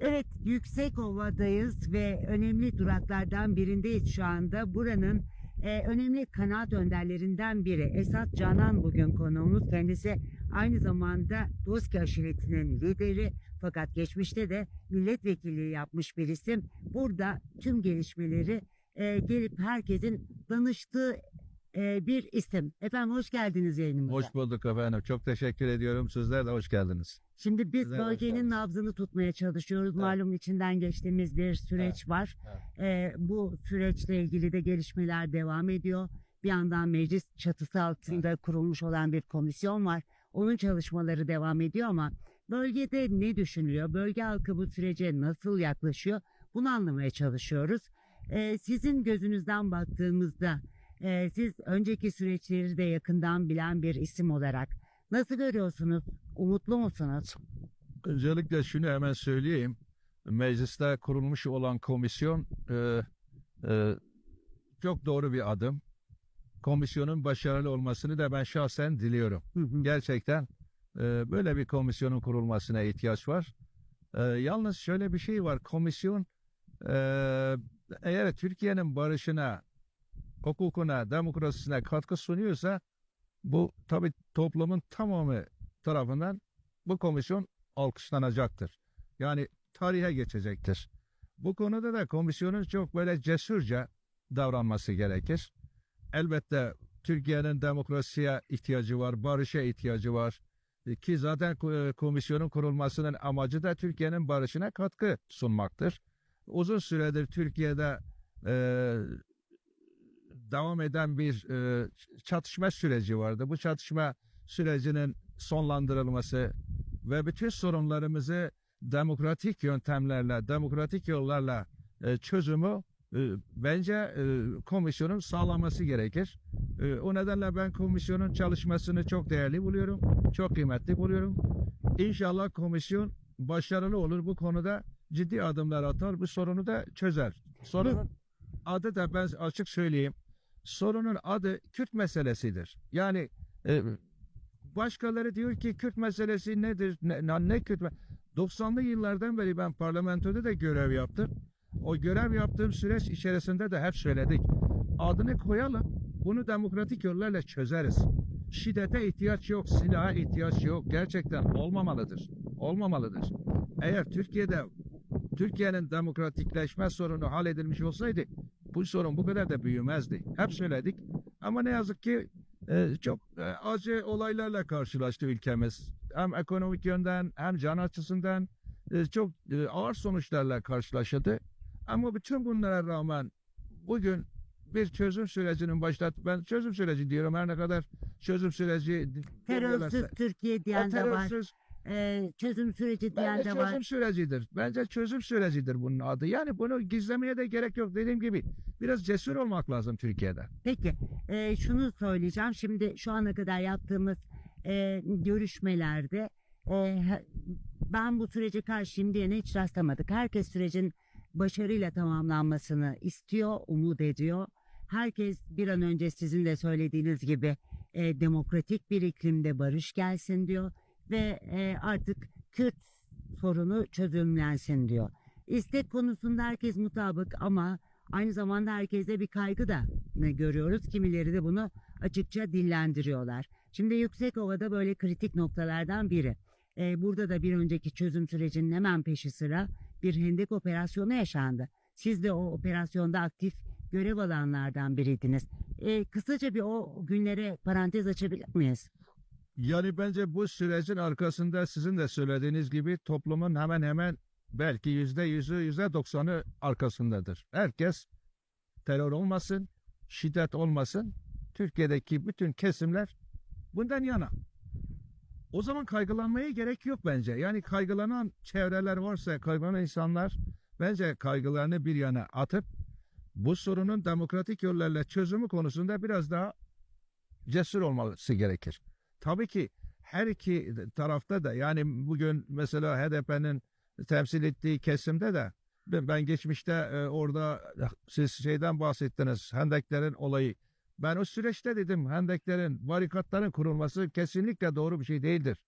Evet, Yüksekova'dayız ve önemli duraklardan birindeyiz şu anda. Buranın e, önemli kanaat önderlerinden biri Esat Canan bugün konuğumuz. Kendisi aynı zamanda Doski aşiretinin lideri fakat geçmişte de milletvekilliği yapmış bir isim. Burada tüm gelişmeleri e, gelip herkesin danıştığı e, bir isim. Efendim hoş geldiniz yayınımıza. Hoş bulduk efendim. Çok teşekkür ediyorum. Sizler de hoş geldiniz. Şimdi biz hoş bölgenin nabzını tutmaya çalışıyoruz. Malum içinden geçtiğimiz bir süreç var. Ee, bu süreçle ilgili de gelişmeler devam ediyor. Bir yandan meclis çatısı altında kurulmuş olan bir komisyon var. Onun çalışmaları devam ediyor ama bölgede ne düşünülüyor? Bölge halkı bu sürece nasıl yaklaşıyor? Bunu anlamaya çalışıyoruz. Ee, sizin gözünüzden baktığımızda e, siz önceki süreçleri de yakından bilen bir isim olarak nasıl görüyorsunuz? Umutlu musunuz? Öncelikle şunu hemen söyleyeyim. Mecliste kurulmuş olan komisyon e, e, çok doğru bir adım. Komisyonun başarılı olmasını da ben şahsen diliyorum. Gerçekten e, böyle bir komisyonun kurulmasına ihtiyaç var. E, yalnız şöyle bir şey var. Komisyon e, eğer Türkiye'nin barışına, hukukuna, demokrasisine katkı sunuyorsa bu tabii toplumun tamamı tarafından bu komisyon alkışlanacaktır. Yani tarihe geçecektir. Bu konuda da komisyonun çok böyle cesurca davranması gerekir. Elbette Türkiye'nin demokrasiye ihtiyacı var, barışa ihtiyacı var. E, Ki zaten ko- komisyonun kurulmasının amacı da Türkiye'nin barışına katkı sunmaktır. Uzun süredir Türkiye'de e, devam eden bir e, çatışma süreci vardı. Bu çatışma sürecinin sonlandırılması ve bütün sorunlarımızı demokratik yöntemlerle, demokratik yollarla e, çözümü e, bence e, komisyonun sağlaması gerekir. E, o nedenle ben komisyonun çalışmasını çok değerli buluyorum, çok kıymetli buluyorum. İnşallah komisyon başarılı olur bu konuda ciddi adımlar atar, bu sorunu da çözer. Sorunun adı da ben açık söyleyeyim, sorunun adı Kürt meselesidir. Yani e, başkaları diyor ki Kürt meselesi nedir? Ne, ne, Kürt me- 90'lı yıllardan beri ben parlamentoda da görev yaptım. O görev yaptığım süreç içerisinde de hep söyledik. Adını koyalım. Bunu demokratik yollarla çözeriz. Şiddete ihtiyaç yok, silaha ihtiyaç yok. Gerçekten olmamalıdır. Olmamalıdır. Eğer Türkiye'de Türkiye'nin demokratikleşme sorunu halledilmiş olsaydı bu sorun bu kadar da büyümezdi. Hep söyledik. Ama ne yazık ki e, çok e, acı olaylarla karşılaştı ülkemiz. Hem ekonomik yönden hem can açısından e, çok e, ağır sonuçlarla karşılaştı. Ama bütün bunlara rağmen bugün bir çözüm sürecinin başlat ben çözüm süreci diyorum her ne kadar çözüm süreci Terörsüz Türkiye diyen de var. Çözüm süreci diyen Bence de çözüm var. sürecidir. Bence çözüm sürecidir bunun adı. Yani bunu gizlemeye de gerek yok. Dediğim gibi biraz cesur olmak lazım Türkiye'de. Peki e, şunu söyleyeceğim. Şimdi şu ana kadar yaptığımız e, görüşmelerde e, ben bu sürece karşıyım diyene hiç rastlamadık. Herkes sürecin başarıyla tamamlanmasını istiyor, umut ediyor. Herkes bir an önce sizin de söylediğiniz gibi e, demokratik bir iklimde barış gelsin diyor ve e, artık Kürt sorunu çözümlensin diyor. İstek konusunda herkes mutabık ama aynı zamanda herkeste bir kaygı da ne görüyoruz. Kimileri de bunu açıkça dillendiriyorlar. Şimdi Yüksekova'da böyle kritik noktalardan biri. Ee, burada da bir önceki çözüm sürecinin hemen peşi sıra bir hendek operasyonu yaşandı. Siz de o operasyonda aktif görev alanlardan biriydiniz. Ee, kısaca bir o günlere parantez açabilir miyiz? Yani bence bu sürecin arkasında sizin de söylediğiniz gibi toplumun hemen hemen belki yüzde yüzü, yüzde doksanı arkasındadır. Herkes terör olmasın, şiddet olmasın. Türkiye'deki bütün kesimler bundan yana. O zaman kaygılanmaya gerek yok bence. Yani kaygılanan çevreler varsa, kaygılanan insanlar bence kaygılarını bir yana atıp bu sorunun demokratik yollarla çözümü konusunda biraz daha cesur olması gerekir. Tabii ki her iki tarafta da yani bugün mesela HDP'nin temsil ettiği kesimde de ben geçmişte e, orada siz şeyden bahsettiniz Hendeklerin olayı. Ben o süreçte dedim Hendeklerin, barikatların kurulması kesinlikle doğru bir şey değildir.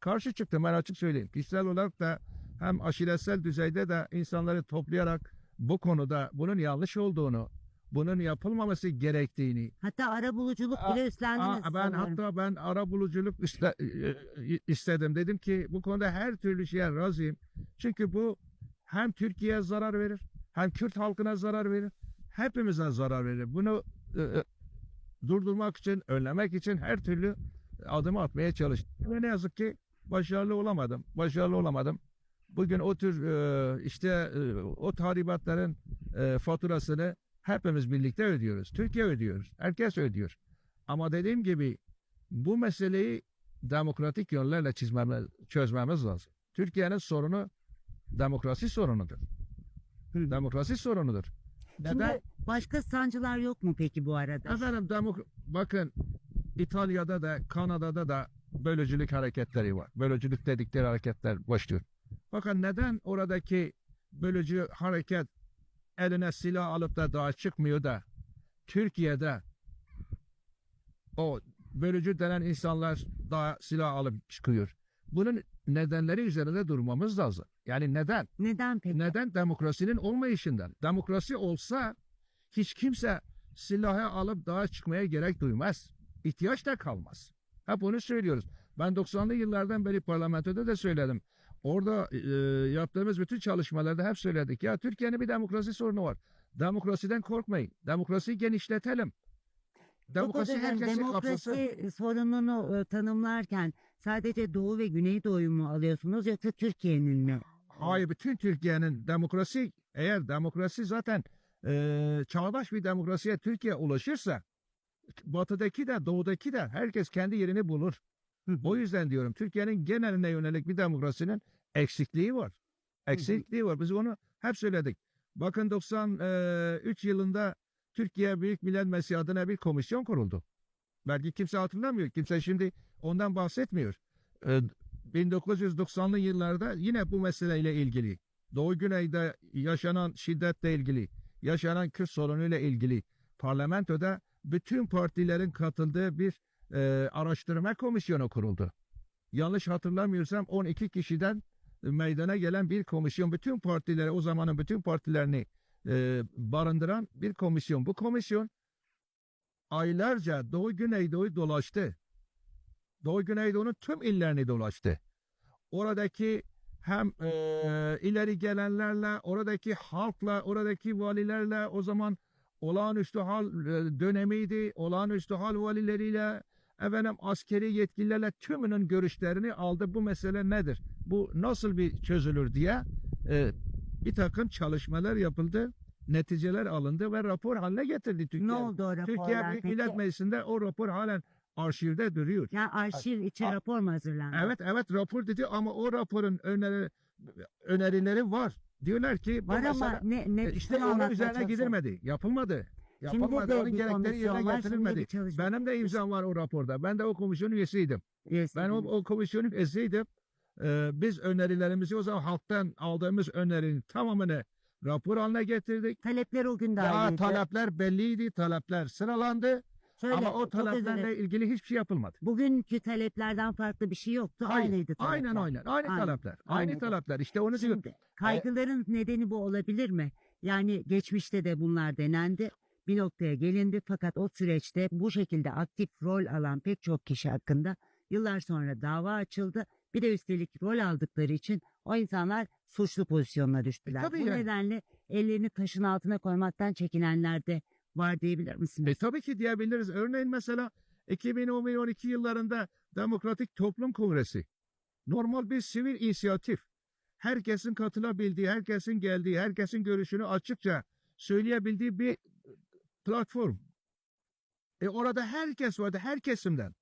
Karşı çıktım ben açık söyleyeyim. Kişisel olarak da hem aşiretsel düzeyde de insanları toplayarak bu konuda bunun yanlış olduğunu, bunun yapılmaması gerektiğini, Hatta ara buluculuk bile üstlendiniz. Aa, ben sanıyorum. hatta ben ara buluculuk iste- e, e, istedim. Dedim ki bu konuda her türlü şeye razıyım. Çünkü bu hem Türkiye'ye zarar verir, hem Kürt halkına zarar verir, hepimize zarar verir. Bunu e, e, durdurmak için, önlemek için her türlü adım atmaya çalıştım. Ve ne yazık ki başarılı olamadım. Başarılı olamadım. Bugün o tür e, işte e, o tahribatların e, faturasını hepimiz birlikte ödüyoruz. Türkiye ödüyoruz. Herkes ödüyor. Ama dediğim gibi bu meseleyi demokratik yönlerle çizmemiz, çözmemiz lazım. Türkiye'nin sorunu demokrasi sorunudur. Demokrasi sorunudur. Neden? Şimdi başka sancılar yok mu peki bu arada? Efendim demok bakın İtalya'da da Kanada'da da bölücülük hareketleri var. Bölücülük dedikleri hareketler başlıyor. Bakın neden oradaki bölücü hareket eline silah alıp da daha çıkmıyor da Türkiye'de o bölücü denen insanlar daha silah alıp çıkıyor. Bunun nedenleri üzerinde durmamız lazım. Yani neden? Neden peki? Neden? Demokrasinin olmayışından. Demokrasi olsa hiç kimse silahı alıp dağa çıkmaya gerek duymaz. İhtiyaç da kalmaz. Hep onu söylüyoruz. Ben 90'lı yıllardan beri parlamentoda da söyledim. Orada e, yaptığımız bütün çalışmalarda hep söyledik. Ya Türkiye'nin bir demokrasi sorunu var. Demokrasiden korkmayın. Demokrasiyi genişletelim. Demokrasi herkesin kapsasın. Demokrasi sorununu e, tanımlarken sadece Doğu ve Güneydoğu'yu mu alıyorsunuz yoksa Türkiye'nin mi? Hayır bütün Türkiye'nin demokrasi eğer demokrasi zaten e, çağdaş bir demokrasiye Türkiye ulaşırsa batıdaki de doğudaki de herkes kendi yerini bulur. O yüzden diyorum Türkiye'nin geneline yönelik bir demokrasinin eksikliği var. Eksikliği var. Biz onu hep söyledik. Bakın 93 yılında Türkiye Büyük Millet Meclisi adına bir komisyon kuruldu. Belki kimse hatırlamıyor. Kimse şimdi ondan bahsetmiyor. Ee, 1990'lı yıllarda yine bu meseleyle ilgili, Doğu Güney'de yaşanan şiddetle ilgili, yaşanan Kürt sorunuyla ilgili parlamentoda bütün partilerin katıldığı bir e, araştırma komisyonu kuruldu. Yanlış hatırlamıyorsam 12 kişiden meydana gelen bir komisyon, bütün partileri, o zamanın bütün partilerini e, barındıran bir komisyon. Bu komisyon aylarca Doğu Güneydoğu dolaştı. Doğu Güneydoğu'nun tüm illerini dolaştı. Oradaki hem e, ileri gelenlerle, oradaki halkla, oradaki valilerle o zaman olağanüstü hal e, dönemiydi. Olağanüstü hal valileriyle efendim askeri yetkililerle tümünün görüşlerini aldı. Bu mesele nedir? Bu nasıl bir çözülür diye e, bir takım çalışmalar yapıldı. Neticeler alındı ve rapor haline getirdi Türkiye. Ne oldu o Türkiye raporlar Büyük peki? Millet Meclisi'nde o rapor halen arşivde duruyor. Yani arşiv için A- rapor mu hazırlandı? Evet evet rapor dedi ama o raporun öneri, önerileri var. Diyorlar ki bu Var ama mesele- ne, ne e, işte şunu onun anlatmaya üzerine çalışıyorum. gidilmedi. Yapılmadı. Yapılmadı. Onun gerekleri komisyon yerine getirilmedi. Benim de imzam var o raporda. Ben de o komisyonun üyesiydim. Üyesi Ben o, o komisyonun üyesiydim. Ee, biz önerilerimizi o zaman halktan aldığımız önerinin tamamını rapor haline getirdik. Talepler o gün Ya dahiliydi. talepler belliydi. Talepler sıralandı. Şöyle, ama o taleplerle ilgili hiçbir şey yapılmadı. Bugünkü taleplerden farklı bir şey yoktu. Hayır, Aynıydı talepler. Aynen aynen. Aynı Aynen, talepler. Aynı aynen. talepler. İşte onu diyorum. Şimdi kaygıların nedeni bu olabilir mi? Yani geçmişte de bunlar denendi. Bir noktaya gelindi fakat o süreçte bu şekilde aktif rol alan pek çok kişi hakkında yıllar sonra dava açıldı. Bir de üstelik rol aldıkları için o insanlar suçlu pozisyonuna düştüler. tabii bu yani. nedenle ellerini taşın altına koymaktan çekinenler de var diyebilir misiniz? E, tabii ki diyebiliriz. Örneğin mesela 2011-12 yıllarında Demokratik Toplum Kongresi. Normal bir sivil inisiyatif. Herkesin katılabildiği, herkesin geldiği, herkesin görüşünü açıkça söyleyebildiği bir platform. E orada herkes vardı, her kesimden.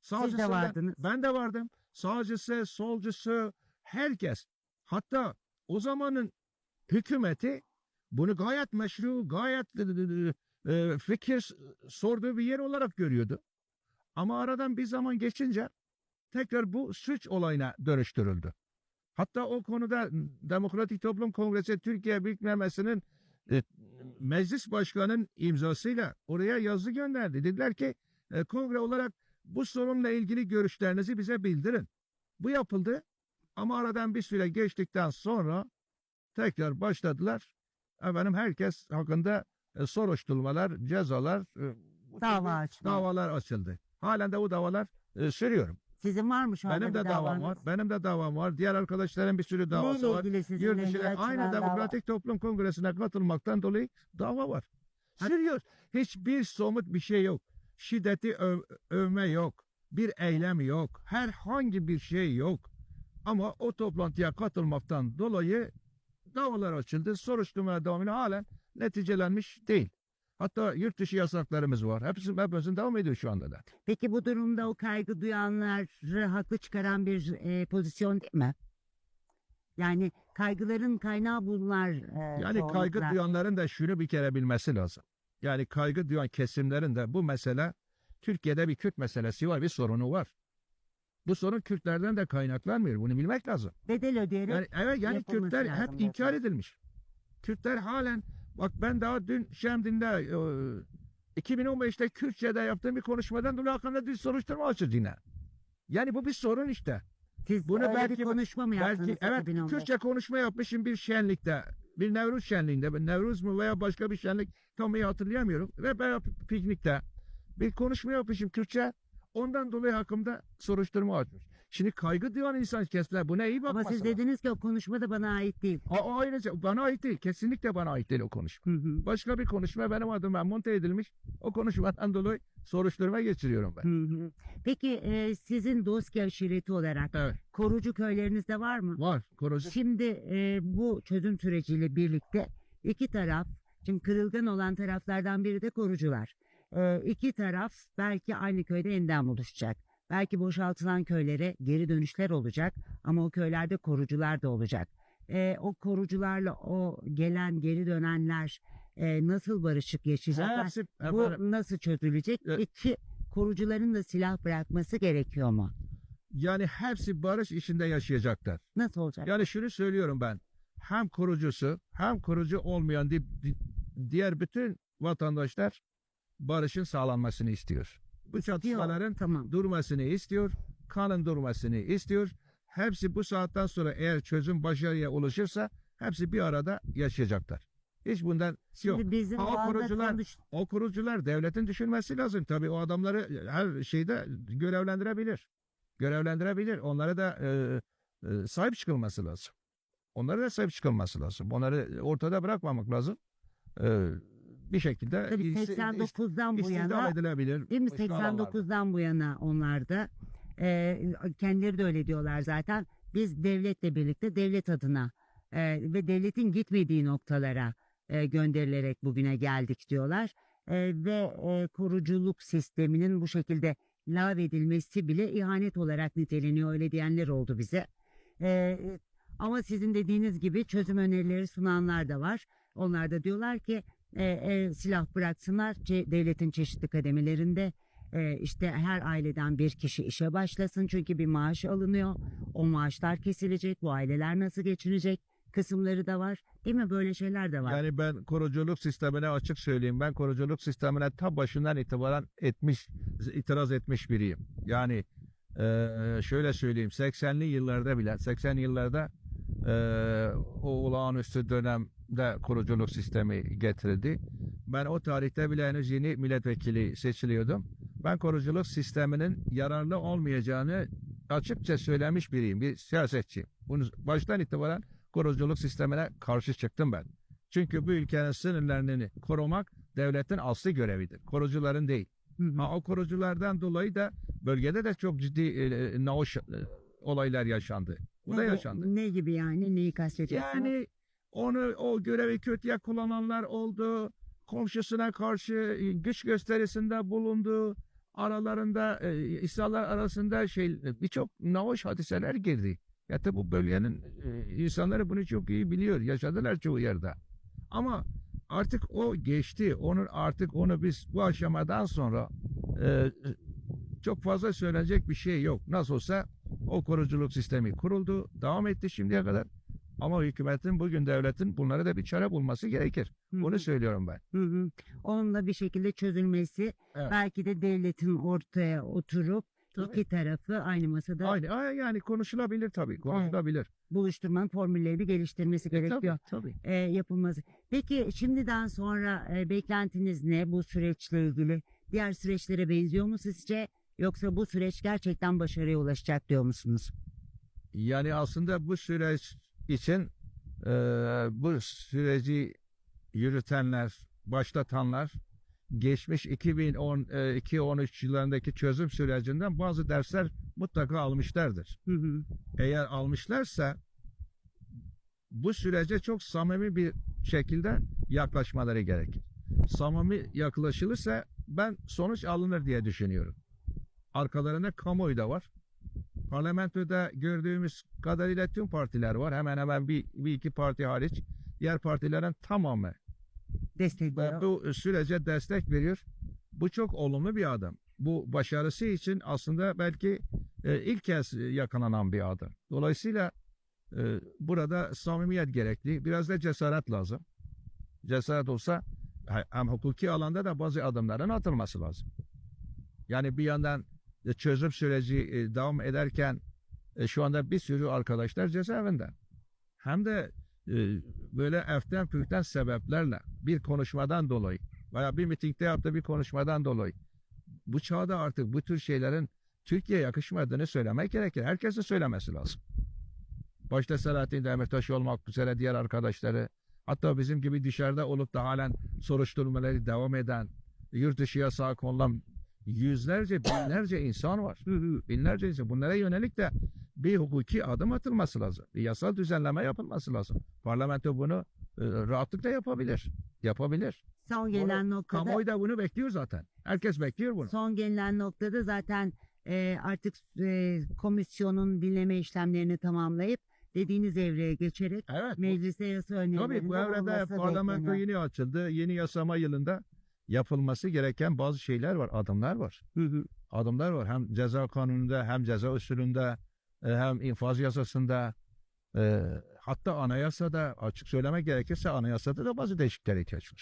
Sağcısından- vardınız. Ben de vardım. Sağcısı, solcusu, herkes. Hatta o zamanın hükümeti bunu gayet meşru, gayet e, fikir sorduğu bir yer olarak görüyordu. Ama aradan bir zaman geçince tekrar bu suç olayına dönüştürüldü. Hatta o konuda Demokratik Toplum Kongresi Türkiye Büyük Meclisi'nin e, meclis başkanının imzasıyla oraya yazı gönderdi. Dediler ki e, kongre olarak bu sorunla ilgili görüşlerinizi bize bildirin. Bu yapıldı Ama aradan bir süre geçtikten sonra tekrar başladılar. Efendim herkes hakkında e, soruşturmalar, cezalar, e, Dava davalar açıldı. Halen de o davalar e, sürüyorum. Sizin var mı şu anda Benim de bir davam davanız? var. Benim de davam var. Diğer arkadaşların bir sürü davası Neyle var. ilgili sizinle Yurt ilgili dışına açılan aynı dava? Demokratik Toplum Kongresi'ne katılmaktan dolayı dava var. Sürüyor. Hiçbir somut bir şey yok. Şiddeti öv- övme yok. Bir eylem yok. Herhangi bir şey yok. Ama o toplantıya katılmaktan dolayı davalar açıldı. Soruşturma devam ediyor. Halen neticelenmiş değil. Hatta yurt dışı yasaklarımız var. Hepsi, hepimizin devam ediyor şu anda da. Peki bu durumda o kaygı duyanları haklı çıkaran bir e, pozisyon değil mi? Yani kaygıların kaynağı bunlar. e, Yani kaygı çoğunlukla. duyanların da şunu bir kere bilmesi lazım. Yani kaygı duyan kesimlerin de bu mesele Türkiye'de bir Kürt meselesi var, bir sorunu var. Bu sorun Kürtlerden de kaynaklanmıyor. Bunu bilmek lazım. Bedel ödeyerek Yani evet yani Kürtler lazım hep inkar edilmiş. Kürtler halen bak ben daha dün Şemdin'de e, 2015'te Kürtçe'de yaptığım bir konuşmadan dolayı hakkında bir soruşturma açıldı yine. Yani bu bir sorun işte. siz bunu belki- bir konuşma mı yaptınız? Belki evet 2015'te? Kürtçe konuşma yapmışım bir şenlikte. Bir Nevruz şenliğinde. Nevruz mu veya başka bir şenlik tam iyi hatırlayamıyorum. Ve ben piknikte bir konuşma yapmışım Kürtçe. Ondan dolayı hakkımda soruşturma açmış. Şimdi kaygı duyan insan kesler buna iyi Ama bakması siz dediniz ki o konuşma da bana ait değil. O, o ayrı şey. Bana ait değil. Kesinlikle bana ait değil o konuşma. Hı hı. Başka bir konuşma benim adıma monte edilmiş. O konuşmadan dolayı soruşturma geçiriyorum ben. Hı hı. Peki e, sizin Doski aşireti olarak Evet. korucu köylerinizde var mı? Var. Korozif. Şimdi e, bu çözüm süreciyle birlikte iki taraf, şimdi kırılgan olan taraflardan biri de korucular. E, iki taraf belki aynı köyde yeniden buluşacak. Belki boşaltılan köylere geri dönüşler olacak ama o köylerde korucular da olacak. E, o korucularla o gelen geri dönenler e, nasıl barışık yaşayacaklar? Hepsi, Bu nasıl çözülecek? E- İki, korucuların da silah bırakması gerekiyor mu? yani hepsi barış içinde yaşayacaklar. Nasıl olacak? Yani şunu söylüyorum ben. Hem kurucusu hem kurucu olmayan di- di- diğer bütün vatandaşlar barışın sağlanmasını istiyor. Bu çatışmaların Tamam. durmasını istiyor. Kanın durmasını istiyor. Hepsi bu saatten sonra eğer çözüm başarıya ulaşırsa hepsi bir arada yaşayacaklar. Hiç bundan yok. Şimdi bizim Ha, o kurucular- O kurucular devletin düşünmesi lazım. Tabii o adamları her şeyde görevlendirebilir. Görevlendirebilir. Onlara da e, e, sahip çıkılması lazım. Onlara da sahip çıkılması lazım. Onları ortada bırakmamak lazım. E, bir şekilde Tabii isi- 89'dan bu istihdam yana edilebilir. değil mi? başka alanlarda. 89'dan bu yana onlar da e, kendileri de öyle diyorlar zaten. Biz devletle birlikte devlet adına e, ve devletin gitmediği noktalara e, gönderilerek bugüne geldik diyorlar. E, ve e, koruculuk sisteminin bu şekilde lağvedilmesi bile ihanet olarak niteleniyor öyle diyenler oldu bize. E, ama sizin dediğiniz gibi çözüm önerileri sunanlar da var. Onlar da diyorlar ki e, e, silah bıraksınlar Ce- devletin çeşitli kademelerinde. E, işte her aileden bir kişi işe başlasın çünkü bir maaş alınıyor. O maaşlar kesilecek. Bu aileler nasıl geçinecek? Kısımları da var. Değil mi? Böyle şeyler de var. Yani ben koruculuk sistemine açık söyleyeyim. Ben koruculuk sistemine ta başından itibaren etmiş, itiraz etmiş biriyim. Yani eee, şöyle söyleyeyim. 80'li yıllarda bile 80 yıllarda eee, o olağanüstü dönemde koruculuk sistemi getirildi. Ben o tarihte bile henüz yeni milletvekili seçiliyordum. Ben koruculuk sisteminin yararlı olmayacağını açıkça söylemiş biriyim. Bir siyasetçiyim. Bunu baştan itibaren koruculuk sistemine karşı çıktım ben. Çünkü bu ülkenin sınırlarını korumak devletin asli görevidir. Korucuların değil. Ha, o koruculardan dolayı da bölgede de çok ciddi e, naoş e, olaylar yaşandı. Bu da Ne- yaşandı. Ne gibi yani neyi kastediyorsunuz? Yani onu o görevi kötüye kullananlar oldu. Komşusuna karşı e, güç gösterisinde bulundu. Aralarında e, İsrailler arasında şey birçok naoş hadiseler girdi. Ya tabi bu bölgenin e, insanları bunu çok iyi biliyor. Yaşadılar çoğu yerde. Ama artık o geçti. Onun artık onu biz bu aşamadan sonra e, çok fazla söylenecek bir şey yok. Nasıl olsa o koruculuk sistemi kuruldu. Devam etti şimdiye kadar. Ama hükümetin bugün devletin bunlara da bir çare bulması gerekir. Hı hı. Bunu söylüyorum ben. Hı hı. Onunla bir şekilde çözülmesi Evet. belki de devletin ortaya oturup iki tarafı aynı masada Aynı, ay- yani konuşulabilir tabii, konuşulabilir. buluşturmanın formüllerini geliştirmesi gerekiyor. Tabii, tabii. e, yapılması. Peki şimdiden sonra e, beklentiniz ne bu süreçle ilgili? Diğer süreçlere benziyor mu sizce? Yoksa bu süreç gerçekten başarıya ulaşacak diyor musunuz? Yani aslında bu süreç için e, bu süreci yürütenler, başlatanlar geçmiş 2012-13 yıllarındaki çözüm sürecinden bazı dersler mutlaka almışlardır. Hı hı. Eğer almışlarsa bu sürece çok samimi bir şekilde yaklaşmaları gerekir. Samimi yaklaşılırsa ben sonuç alınır diye düşünüyorum. Arkalarında kamuoyu da var. Parlamentoda gördüğümüz kadarıyla tüm partiler var. Hemen hemen bir, bir iki parti hariç. Diğer partilerin tamamı Destekliyor. bu sürece destek veriyor. Bu çok olumlu bir adım. Bu başarısı için aslında belki e, ilk kez yakalanan bir adım. Dolayısıyla e, burada samimiyet gerekli. Biraz da cesaret lazım. Cesaret olsa he- hem hukuki alanda da bazı adımların atılması lazım. Yani bir yandan çözüm süreci e, devam ederken e, şu anda bir sürü arkadaşlar cezaevinde. Hem de e, böyle eften püften sebeplerle bir konuşmadan dolayı veya bir mitingde yaptığı bir konuşmadan dolayı bu çağda artık bu tür şeylerin Türkiye'ye yakışmadığını söylemek gerekir. Herkesin söylemesi lazım. Başta Selahattin Demirtaş olmak üzere diğer arkadaşları hatta bizim gibi dışarıda olup da halen soruşturmaları devam eden yurt dışı yasağı konulan yüzlerce binlerce insan var. Binlerce insan. Bunlara yönelik de bir hukuki adım atılması lazım. Bir yasal düzenleme yapılması lazım. Parlamento bunu e, rahatlıkla yapabilir. Yapabilir. Son gelen noktada Kamuoyu da bunu bekliyor zaten. Herkes bekliyor bunu. son gelinen noktada zaten e, artık e, komisyonun dinleme işlemlerini tamamlayıp dediğiniz evreye geçerek Evet. meclise yasa önerilerinde Tabii bu evrede parlamento yeni açıldı. Yeni yasama yılında yapılması gereken bazı şeyler var. Adımlar var. Adımlar var. Hem ceza kanununda hem ceza usulünde e, hem infaz yasasında e, hatta anayasada açık söylemek gerekirse anayasada da bazı değişikliklere ihtiyaç var.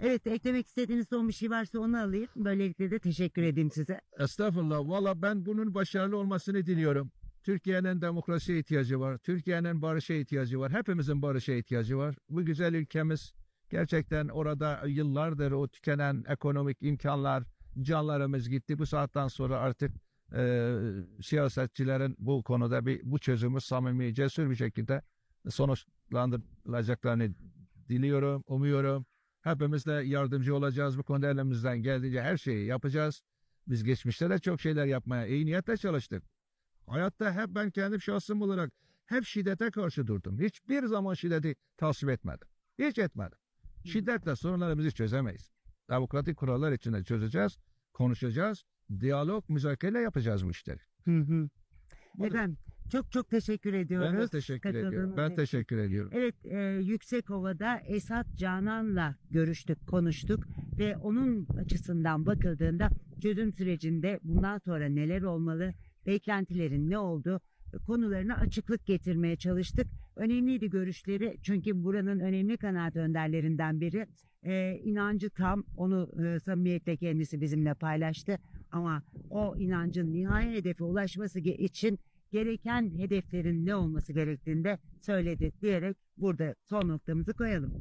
Evet eklemek istediğiniz son bir şey varsa onu alayım. Böylelikle de teşekkür edeyim size. Estağfurullah. Valla ben bunun başarılı olmasını diliyorum. Türkiye'nin demokrasiye ihtiyacı var. Türkiye'nin barışa ihtiyacı var. Hepimizin barışa ihtiyacı var. Bu güzel ülkemiz gerçekten orada yıllardır o tükenen ekonomik imkanlar, canlarımız gitti. Bu saatten sonra artık e, siyasetçilerin bu konuda bir bu çözümü samimi, cesur bir şekilde sonuçlandırılacaklarını diliyorum, umuyorum. Hepimiz de yardımcı olacağız. Bu konuda elimizden geldiğince her şeyi yapacağız. Biz geçmişte de çok şeyler yapmaya iyi niyetle çalıştık. Hayatta hep ben kendim şahsım olarak hep şiddete karşı durdum. Hiçbir zaman şiddeti tasvip etmedim. Hiç etmedim. Şiddetle sorunlarımızı çözemeyiz. Demokratik kurallar içinde çözeceğiz, konuşacağız, diyalog, müzakere yapacağız bu işleri. Budur. Efendim çok çok teşekkür ediyoruz. Ben de teşekkür ediyorum. Ben teşekkür ediyorum. Evet, e, Yüksekova'da Esat Canan'la görüştük, konuştuk ve onun açısından bakıldığında çözüm sürecinde bundan sonra neler olmalı, beklentilerin ne oldu konularına açıklık getirmeye çalıştık. Önemliydi görüşleri çünkü buranın önemli kanaat önderlerinden biri. E, inancı tam, onu e, samimiyetle kendisi bizimle paylaştı ama o inancın nihai hedefe ulaşması için gereken hedeflerin ne olması gerektiğini de söyledi diyerek burada son noktamızı koyalım.